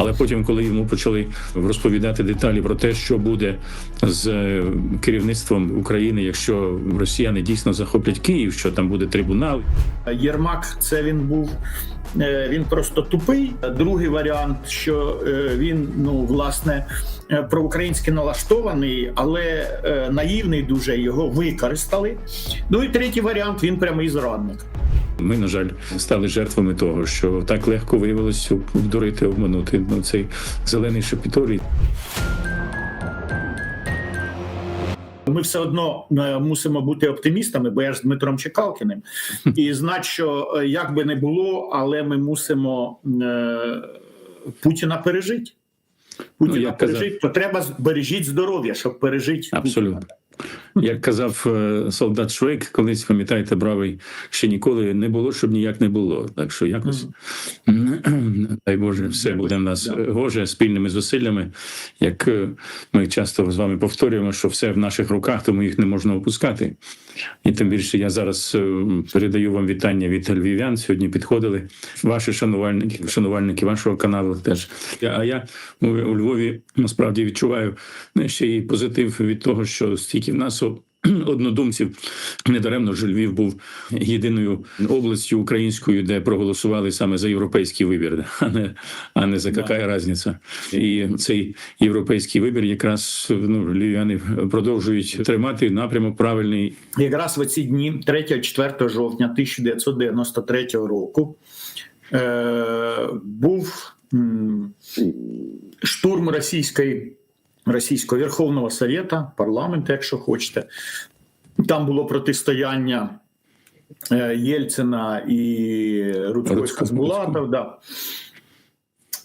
Але потім, коли йому почали розповідати деталі про те, що буде з е, керівництвом України, якщо росіяни дійсно захоплять Київ, що там буде трибунал, Єрмак, це він був. е, Він просто тупий. Другий варіант, що е, він ну власне проукраїнськи налаштований, але наївний дуже його використали. Ну і третій варіант він прямий зрадник. Ми, на жаль, стали жертвами того, що так легко виявилось обдурити, обманути ну, цей зелений шепіторій. Ми все одно е, мусимо бути оптимістами, бо я ж з Дмитром Чекалкіним, і знати, що е, як би не було, але ми мусимо е, Путіна пережити. Путіна Ну, як казав- пережити, то треба бережіть здоров'я, щоб пережити Абсолютно. Як казав е, солдат Швейк, колись пам'ятаєте, бравий ще ніколи не було, щоб ніяк не було. Так що якось дай Боже, все буде в нас гоже спільними зусиллями. Як е, ми часто з вами повторюємо, що все в наших руках, тому їх не можна опускати. І тим більше я зараз е, передаю вам вітання від львів'ян. Сьогодні підходили ваші шанувальники, шанувальники вашого каналу теж. А я у Львові насправді відчуваю е, ще й позитив від того, що стільки в нас однодумців. Недаремно ж Львів був єдиною областю українською, де проголосували саме за європейський вибір, а не а не за яка різниця. І цей європейський вибір якраз ну львів'яни продовжують тримати напрямок правильний. Якраз в ці дні, 3-4 жовтня 1993 року, е, був штурм російської, російського Верховного Совєта, парламенту, якщо хочете. Там було протистояння е, Єльцина і Рудського Хасбулатов. Да.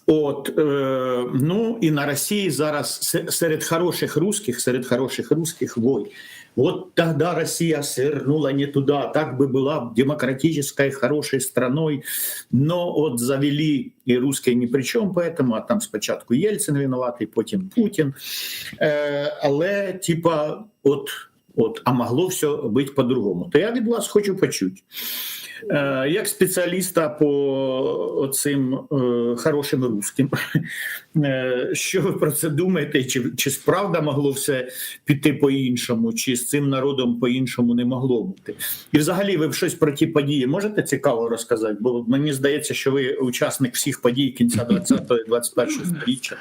От, е, ну і на Росії зараз серед хороших русських, серед хороших русских вой. Вот тогда Россия свернула не туда, так бы была демократической, хорошей страной, но от завели и русские ни при чем, поэтому, а там спочатку Єльцин винуватий, потім Путін. Е, але, типа, от, от, а могло все бути по-другому. То я від вас хочу почути. Е, Як спеціаліста по цим е, хорошим русським, е, що ви про це думаєте? Чи, чи справда могло все піти по-іншому, чи з цим народом по-іншому не могло бути? І взагалі ви щось про ті події можете цікаво розказати? Бо мені здається, що ви учасник всіх подій кінця 20-21 століття.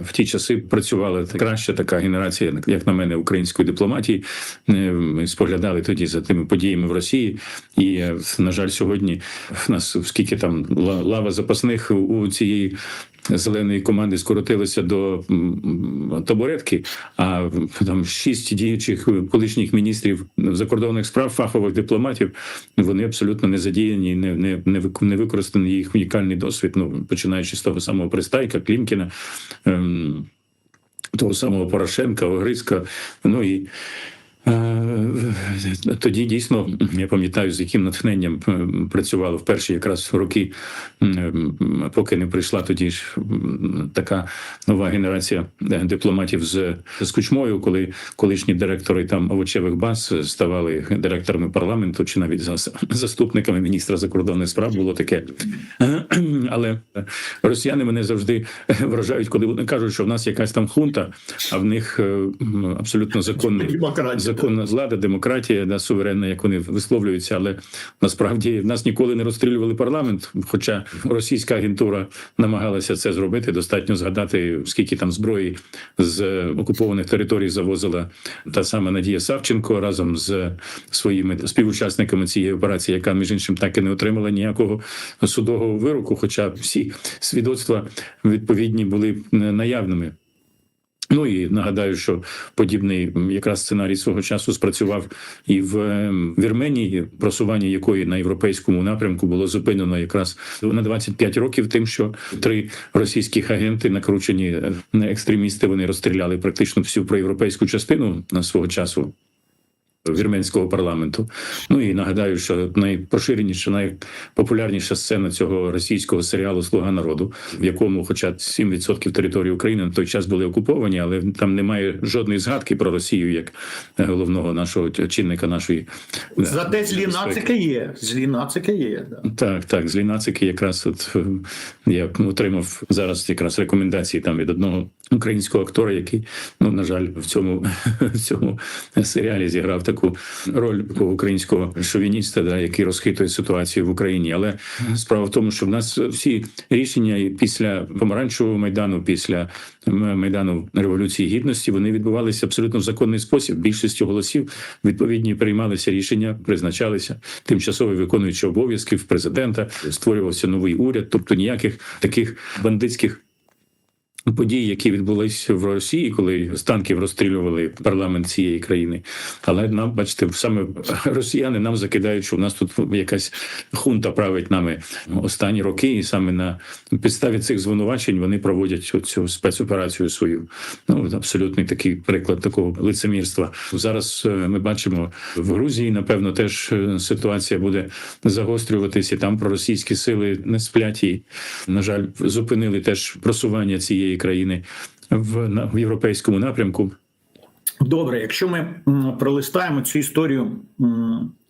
в ті часи працювала краща така генерація, як на мене, української дипломатії. Ми споглядали тоді за тими подіями в Росії, і на жаль, сьогодні в нас скільки там лава запасних у цієї. Зеленої команди скоротилося до табуретки, а там шість діючих колишніх міністрів закордонних справ, фахових дипломатів, вони абсолютно не задіяні, не, не, не, використаний їх унікальний досвід. Ну починаючи з того самого Пристайка, Клімкіна. Ем, того самого Порошенка, Огрицька. Ну і тоді дійсно я пам'ятаю, з яким натхненням е, працювали в перші якраз роки, поки не прийшла тоді ж така нова генерація е, дипломатів з, з кучмою, коли колишні директори там овочевих баз ставали директорами парламенту чи навіть зас- заступниками міністра закордонних справ було таке. Але росіяни мене завжди вражають, коли вони кажуть, що в нас якась там хунта, а в них е, абсолютно законний Демократія. Законна влада, демократія, да, суверенна, як вони висловлюються. Але насправді в нас ніколи не розстрілювали парламент. Хоча російська агентура намагалася це зробити. Достатньо згадати, скільки там зброї з окупованих територій завозила та сама Надія Савченко разом з своїми співучасниками цієї операції, яка між іншим так і не отримала ніякого судового вироку. Хоча всі свідоцтва відповідні були наявними. Ну і нагадаю, що подібний якраз сценарій свого часу спрацював і в ем, Вірменії, просування якої на європейському напрямку було зупинено якраз на 25 років, тим, що три російських агенти, накручені е, екстремісти, вони розстріляли практично всю проєвропейську частину на свого часу. Вірменського парламенту. Ну і нагадаю, що найпоширеніша, найпопулярніша сцена цього російського серіалу Слуга народу, в якому, хоча 7% території України на той час були окуповані, але там немає жодної згадки про Росію як головного нашого чинника нашої Зате злі нацики є. Злі нацики є. Да. Так, так, злі нацики якраз от е, я отримав зараз якраз рекомендації там від одного українського актора, який, ну на жаль, в цьому в цьому серіалі зіграв таку роль такого українського шовініста, да, який розхитує ситуацію в Україні. Але справа в тому, що в нас всі рішення після помаранчевого майдану, після майдану революції гідності, вони відбувалися абсолютно в законний спосіб. Більшістю голосів відповідні приймалися рішення, призначалися тимчасові виконуючі обов'язків президента, створювався новий уряд, тобто ніяких таких бандитських. Події, які відбулись в Росії, коли з танків розстрілювали парламент цієї країни, але нам, бачите, саме росіяни нам закидають, що в нас тут якась хунта править нами останні роки, і саме на підставі цих звинувачень вони проводять цю, спецоперацію свою. Ну абсолютний такий приклад такого лицемірства. Зараз е, ми бачимо в Грузії, напевно, теж е, ситуація буде загострюватися. Там проросійські сили не сплять і, на жаль, зупинили теж просування цієї країни в, на, в європейському напрямку. Добре, якщо ми пролистаємо цю історію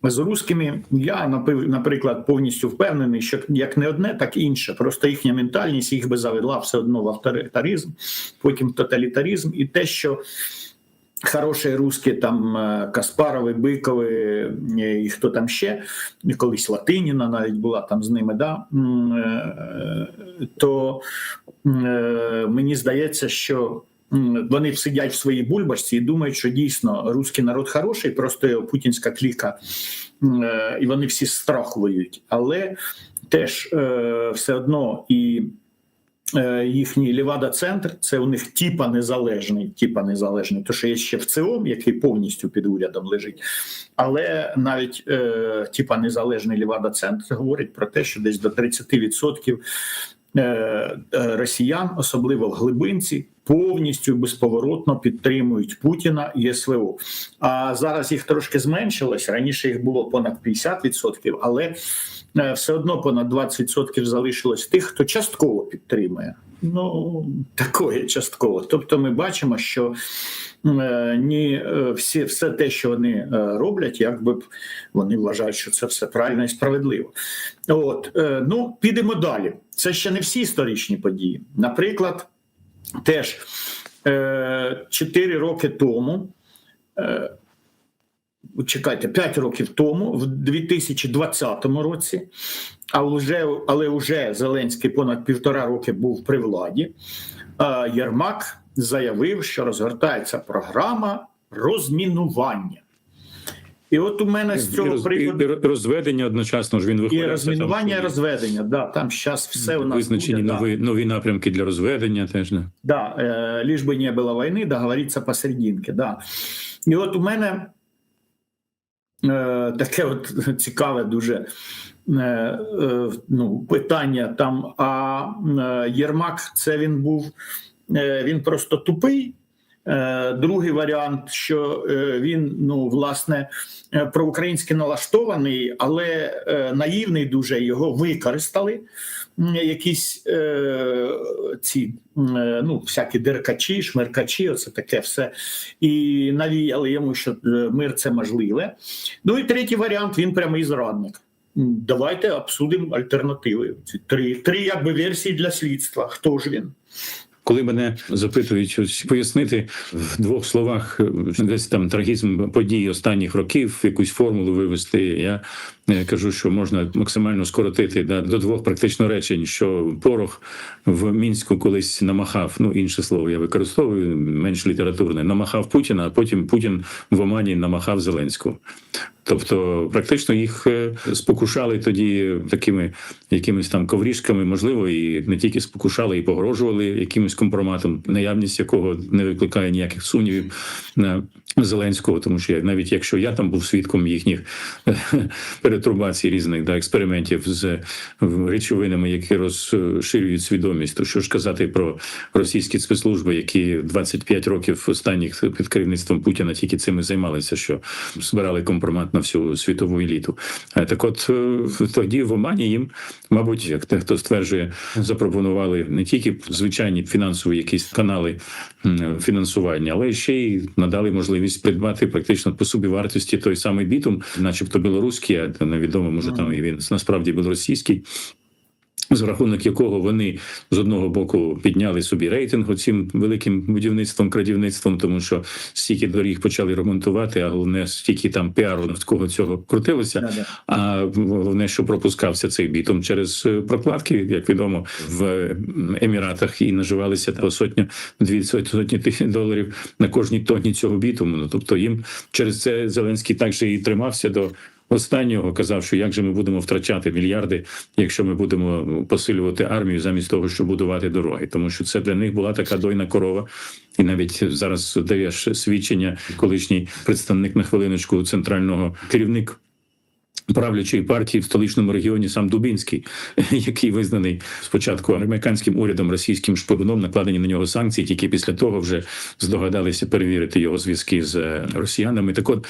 з русскими, я наприклад повністю впевнений, що як не одне, так і інше. Просто їхня ментальність їх би завела все одно в авторитаризм, потім в тоталітаризм, і те, що хороші русські, там е, Каспарови, Бикови е, і хто там ще, колись Латиніна навіть була там з ними, да, е, то мені здається, що вони сидять в своїй бульбашці і думають, що дійсно русський народ хороший, просто путінська кліка, і вони всі з страху воюють. Але теж все одно і їхній Лівада-центр це у них типа незалежний, типа незалежний, то що є ще ВЦО, який повністю під урядом лежить. Але навіть е, типа незалежний Лівада-центр говорить про те, що десь до 30% е, е, росіян, особливо в глибинці, повністю безповоротно підтримують Путіна і СВО. А зараз їх трошки зменшилось. Раніше їх було понад 50%, але е, все одно понад 20% залишилось тих, хто частково підтримує. Ну такое частково. Тобто, ми бачимо, що е, ні, е, всі, все те, що вони е, роблять, якби б вони вважають, що це все правильно і справедливо. От е, ну підемо далі. Це ще не всі історичні події. Наприклад, теж е, 4 роки тому Е, Чекайте, 5 років тому, в 2020 році, а вже, але вже Зеленський понад півтора роки був при владі. е, Єрмак заявив, що розгортається програма розмінування. І от у мене з І цього роз- приводу і розведення одночасно ж він і виходить. розмінування, і розведення. Да, там зараз все у нас визначені буде, да. нові, нові напрямки для розведення. Теж да. Да, э, лишь бы не было войны, договориться посерединке. Да. І от у мене е, таке от цікаве дуже е, е, ну, питання там. А е, Єрмак, це він був, е, він просто тупий. Е, Другий варіант, що е, він ну власне е, проукраїнськи налаштований, але наївний дуже його використали. Якісь ці ну, всякі деркачі, шмеркачі, оце таке все. І навіяли йому, що мир це можливе. Ну і третій варіант він прямий зрадник. Давайте обсудимо альтернативи. Три, три якби версії для слідства. Хто ж він? Коли мене запитують щось пояснити в двох словах е, десь там трагізм подій останніх років, якусь формулу вивести, я е, кажу, що можна максимально скоротити да, до двох практично речень, що порох в мінську колись намахав. Ну інше слово я використовую менш літературне. Намахав Путіна, а потім Путін в Омані намахав Зеленського. Тобто, практично їх е, спокушали тоді такими якимись там коврішками, можливо, і не тільки спокушали, і погрожували якимось компроматом, наявність якого не викликає ніяких сумнівів. Зеленського, тому що я- навіть якщо я там був свідком їхніх перетрубацій різних да, експериментів з е, речовинами, які розширюють свідомість, то що ж казати про російські спецслужби, які 25 років останніх під керівництвом Путіна тільки цим і займалися, що збирали компромат на всю світову еліту. Е, Так, от е, тоді в Омані їм, мабуть, як те, хто стверджує, запропонували не тільки звичайні фінансові якісь канали фінансування, але ще й надали можливість придбати практично по собі вартості той самий бітум, начебто білоруський, а невідомо, може там і він насправді білоросійський. З рахунок якого вони з одного боку підняли собі рейтинг цим великим будівництвом, крадівництвом, тому що стільки доріг почали ремонтувати, а головне стільки там піару навколо цього крутилося. А головне, що пропускався цей бітом через е, прокладки, як відомо, в Еміратах і наживалися по сотню дві сотні тисяч доларів на кожній тонні цього бітуму. Ну тобто їм через це Зеленський так же і тримався до. Останнього казав, що як же ми будемо втрачати мільярди, якщо ми будемо посилювати армію замість того, щоб будувати дороги, тому що це для них була така дойна корова. І навіть зараз даєш свідчення, колишній представник на хвилиночку центрального керівник правлячої партії в столичному регіоні сам Дубінський, який визнаний спочатку американським урядом російським шпигуном, накладені на нього санкції. Тільки після того вже здогадалися перевірити його зв'язки з е, росіянами. Так от.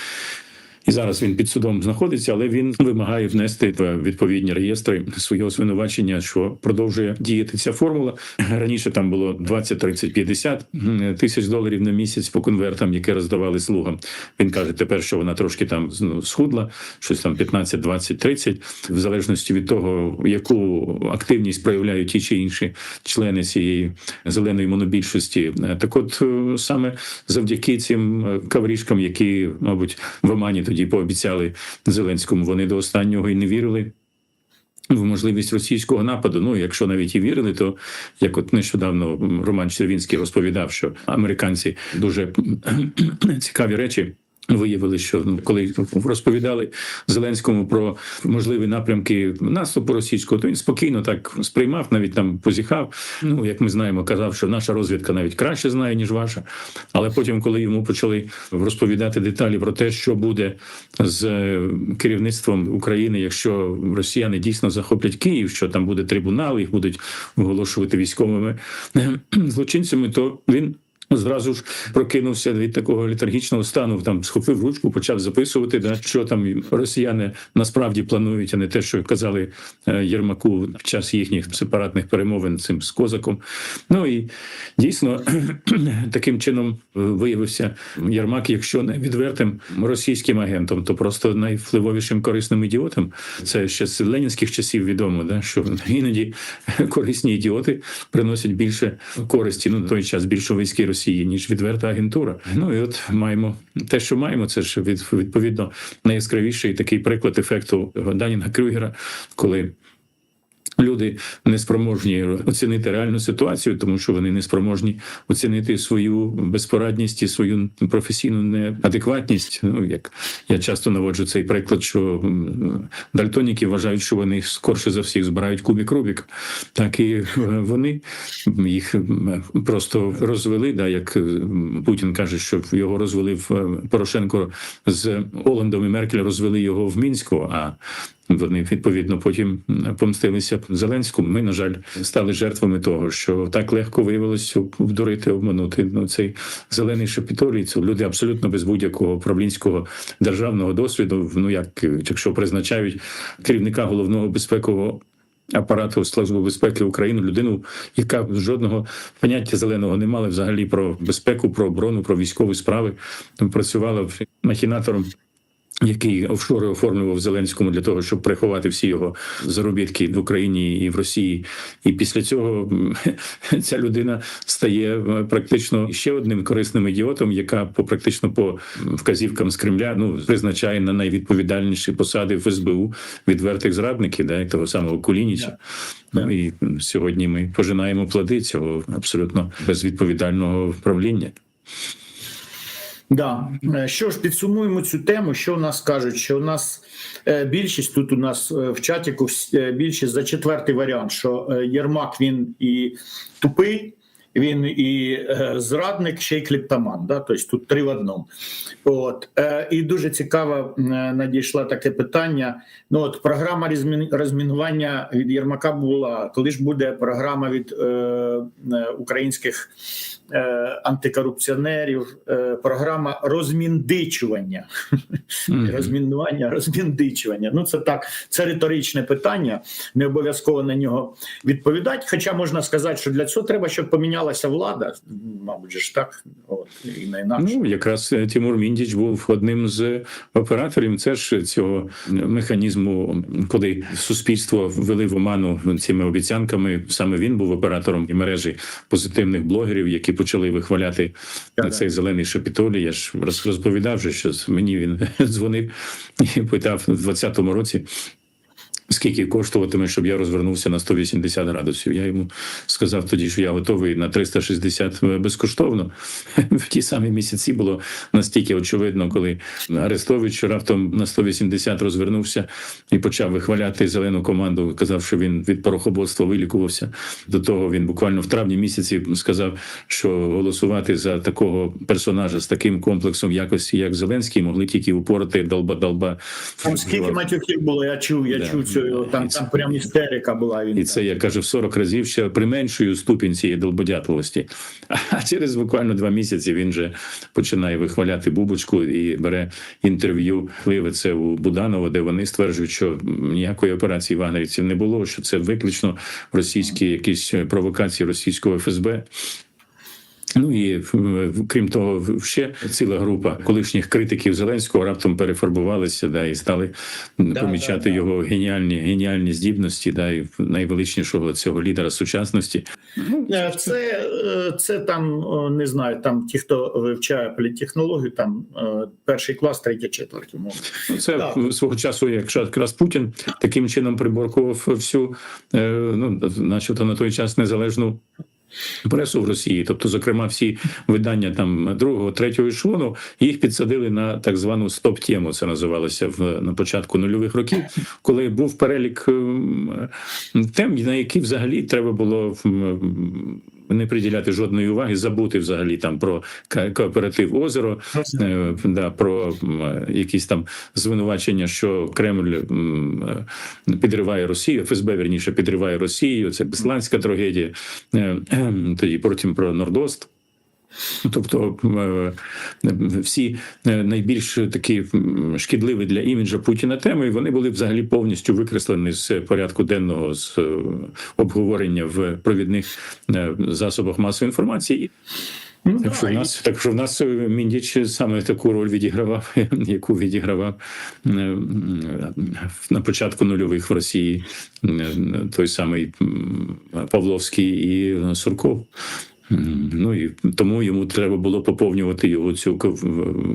І зараз він під судом знаходиться, але він вимагає внести в відповідні реєстри свого звинувачення, що продовжує діяти ця формула. Раніше там було 20, 30, 50 тисяч доларів на місяць по конвертам, які роздавали слугам. Він каже, тепер що вона трошки там ну, схудла, щось там 15, 20, 30, в залежності від того, яку активність проявляють ті чи інші члени цієї зеленої монобільшості. Так, от е, саме завдяки цим е, каврішкам, які, мабуть, в Омані тоді пообіцяли Зеленському, вони до останнього і не вірили. В можливість російського нападу. Ну, якщо навіть і вірили, то як от нещодавно Роман Червінський розповідав, що американці дуже цікаві речі. Виявили, що ну, коли розповідали Зеленському про можливі напрямки наступу російського, то він спокійно так сприймав, навіть там позіхав. Ну як ми знаємо, казав, що наша розвідка навіть краще знає ніж ваша. Але потім, коли йому почали розповідати деталі про те, що буде з е, керівництвом України, якщо росіяни дійсно захоплять Київ, що там буде трибунал, їх будуть оголошувати військовими е, злочинцями, то він. Зразу ж прокинувся від такого літаргічного стану. Там схопив ручку, почав записувати, да, що там росіяни насправді планують, а не те, що казали е, Єрмаку в час їхніх сепаратних перемовин цим з козаком. Ну і дійсно таким чином е, виявився Єрмак, якщо не відвертим російським агентом, то просто найвпливовішим корисним ідіотом. Це ще з ленінських часів відомо, да, що іноді корисні ідіоти приносять більше користі. Ну той час більшовицькій Росії, ніж відверта агентура. Ну і от маємо те, що маємо, це ж від, відповідно найяскравіший такий приклад ефекту Данінга Крюгера, коли. Люди неспроможні оцінити реальну ситуацію, тому що вони неспроможні оцінити свою безпорадність і свою професійну неадекватність. Ну як я часто наводжу цей приклад, що дальтоніки вважають, що вони скорше за всіх збирають кубік Рубік, так і е, вони їх просто розвели. Да, як е, Путін каже, що його розвели в е, Порошенко з Оландом і Меркель розвели його в Мінську. А вони відповідно потім помстилися Зеленському. Ми, на жаль, стали жертвами того, що так легко виявилося вдурити, обманути ну, цей зелений шепіторій. Це люди абсолютно без будь-якого управлінського державного досвіду. Ну як якщо призначають керівника головного безпекового. Апарату Служби безпеки України людину, яка жодного поняття зеленого не мала взагалі про безпеку, про оборону, про військові справи. Працювала махінатором який офшори оформлював Зеленському для того, щоб приховати всі його заробітки в Україні і в Росії. І після цього ця людина стає е, практично ще одним корисним ідіотом, яка по практично по вказівкам з Кремля ну призначає на найвідповідальніші посади в СБУ відвертих зрадників, да, як того самого Кулініча. Ну і сьогодні ми пожинаємо плоди цього абсолютно безвідповідального правління. Да, Е, що ж підсумуємо цю тему. Що у нас кажуть? Що у нас е, більшість тут у нас е, в чаті більшість за четвертий варіант, що Єрмак він і тупий, Він і е, зрадник, ще й кліптоман. Да? Тобто тут три в одному. От. Е, і дуже цікаво е, надійшло таке питання. Ну, от програма розмінування від Єрмака була. Коли ж буде програма від е, українських е, антикорупціонерів, е, програма розміндичування. Розмінування, розміндичування. Ну, це так, це риторичне питання. Не обов'язково на нього відповідати. Хоча можна сказати, що для цього треба, щоб помінялася влада. Мабуть, ж так, от, і не інакше. Ну, якраз е, Тимур Міндіч був одним з операторів. Це ж цього механізму, коли суспільство ввели в оману цими обіцянками. Саме він був оператором і мережі позитивних блогерів, які почали вихваляти Да-да. цей зелений шапітолій. Я ж розповідав, вже, що мені він дзвонив і питав у 20-му році. Скільки коштуватиме, щоб я розвернувся на 180 градусів? Я йому сказав тоді, що я готовий на 360 безкоштовно. В ті самі місяці було настільки очевидно, коли Арестович раптом на 180 розвернувся і почав вихваляти зелену команду. Казав, що він від порохоботства вилікувався. До того він буквально в травні місяці сказав, що голосувати за такого персонажа з таким комплексом якості, як Зеленський, могли тільки упорати долба-долба. Там скільки матюків було, я чув, я Да. чув цю, там, це- там прям істерика була. Він І це я кажу в 40 разів ще применшую ступінь цієї долбодятливості. А через буквально два місяці він вже починає вихваляти бубочку і бере інтерв'ю. Це у Буданова, де вони стверджують, що ніякої операції вагнерівців не було, що це виключно російські якісь провокації російського ФСБ. Ну і крім того, ще ціла група колишніх критиків Зеленського раптом перефарбувалися, да, і стали Да, помічати да, да. його геніальні геніальні здібності, да, і найвеличнішого цього лідера сучасності. Е, Це, е, це там е, не знаю, там ті, хто вивчає політтехнологію, там е, перший клас, третя, четвертя. мова. Ну, Це в- свого часу, якраз Путін таким чином приборкував всю, е, ну начебто на той час незалежну. Пресу в Росії, тобто, зокрема, всі видання там другого, третього ешелону, їх підсадили на так звану стоп-тему. Це називалося в на початку нульових років, коли був перелік ем, тем, на які взагалі треба було м, не приділяти жодної уваги, забути взагалі там про кооператив озеро, Е, да, про якісь там звинувачення, що Кремль е, підриває Росію, ФСБ верніше підриває Росію. Це Бесланська трагедія. Е, Тоді потім про Нордост. Тобто е, всі е, найбільш такі шкідливі для іміджа Путіна теми, вони були взагалі повністю викреслені з порядку денного з е, обговорення в провідних засобах масової інформації. Ну, Так що в нас, так що в нас Міндіч саме таку роль відігравав, яку відігравав на початку нульових в Росії той самий Павловський і Сурков. Ну і тому йому треба було поповнювати його цю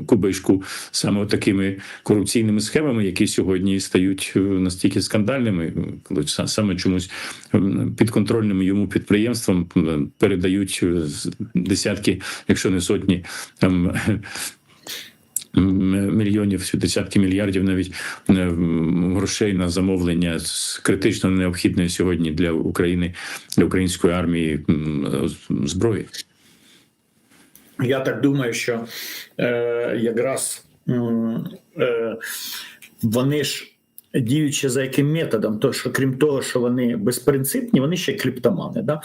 кубишку саме такими корупційними схемами, які сьогодні стають е, настільки скандальними, коли саме чомусь підконтрольним йому підприємствам передають е, десятки, якщо не сотні там. Мільйонів десятки мільярдів навіть е, грошей на замовлення з критично необхідної сьогодні для України для української армії зброї. Я так думаю, що е, якраз е, вони ж діючи за яким методом, то що крім того, що вони безпринципні, вони ще кліптомани. Да?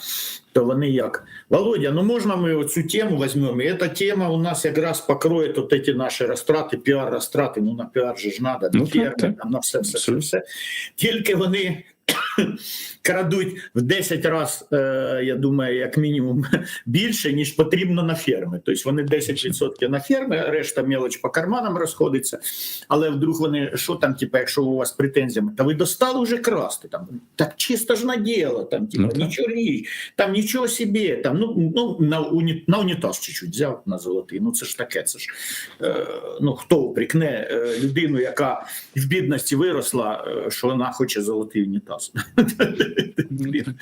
То вони як? Володя, ну можна ми оцю тему візьмемо? І ця тема у нас якраз покроє от ці наші розтрати, піар-розтрати, ну на піар же ж треба, Ну, на так, так. на все, все, все, все. Тільки вони крадуть в 10 разів, е, я думаю, як мінімум більше, ніж потрібно на ферми. Тобто вони 10% на ферми, решта мелоч по карманам розходиться. Але вдруг вони, що там, типу, якщо у вас претензіями, та ви достали вже красти, там, так чисто ж на діло, там, типу, Ну, нічого річ, там нічого собі, там, ну, ну на, уні, на унітаз чуть-чуть взяв на золотий. Ну це ж таке, це ж е, ну хто упрікне е, людину, яка в бідності виросла, е, що вона хоче золотий унітаз. Блін.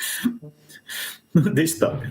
Ну, Десь так.